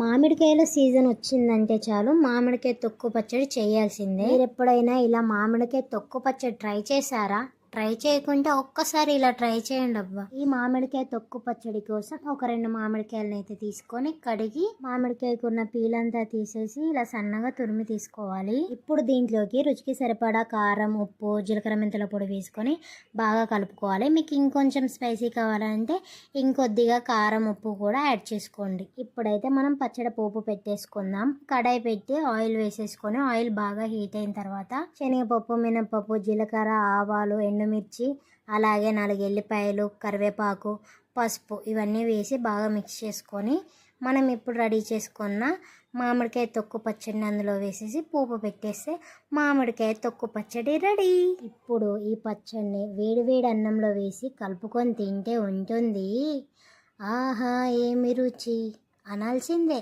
మామిడికాయల season వచ్చిందంటే చాలు మామిడికాయ తొక్కు పచ్చడి చేయాల్సిందే. మీరు ఎప్పుడైనా ఇలా మామిడికాయ తొక్కు పచ్చడి ట్రై చేశారా? ట్రై చేయకుంటే ఒక్కసారి ఇలా ట్రై చేయండి అబ్బా. ఈ మామిడికాయ తొక్కు పచ్చడి కోసం ఒక రెండు మామిడికాయలను అయితే తీసుకొని కడిగి మామిడికాయకు ఉన్న పీలంతా తీసేసి ఇలా సన్నగా తురిమి తీసుకోవాలి. ఇప్పుడు దీంట్లోకి రుచికి సరిపడా కారం ఉప్పు జీలకర్ర మెంతుల పొడి వేసుకొని బాగా కలుపుకోవాలి. మీకు ఇంకొంచెం స్పైసీ కావాలంటే ఇంకొద్దిగా కారం ఉప్పు కూడా యాడ్ చేసుకోండి. ఇప్పుడైతే మనం పచ్చడి పోపు పెట్టేసుకుందాం. కడాయి పెట్టి ఆయిల్ వేసేసుకొని ఆయిల్ బాగా హీట్ అయిన తర్వాత శనగపప్పు మినపప్పు జీలకర్ర ఆవాలు ఎండుమిర్చి అలాగే నాలుగు ఎల్లిపాయలు కరివేపాకు పసుపు ఇవన్నీ వేసి బాగా మిక్స్ చేసుకొని మనం ఇప్పుడు రెడీ చేసుకున్న మామిడికాయ తొక్కు పచ్చడిని అందులో వేసేసి పోపు పెట్టేస్తే మామిడికాయ తొక్కు పచ్చడి రెడీ. ఇప్పుడు ఈ పచ్చడిని వేడివేడి అన్నంలో వేసి కలుపుకొని తింటే ఉంటుంది. ఆహా ఏమి రుచి? అనాల్సిందే.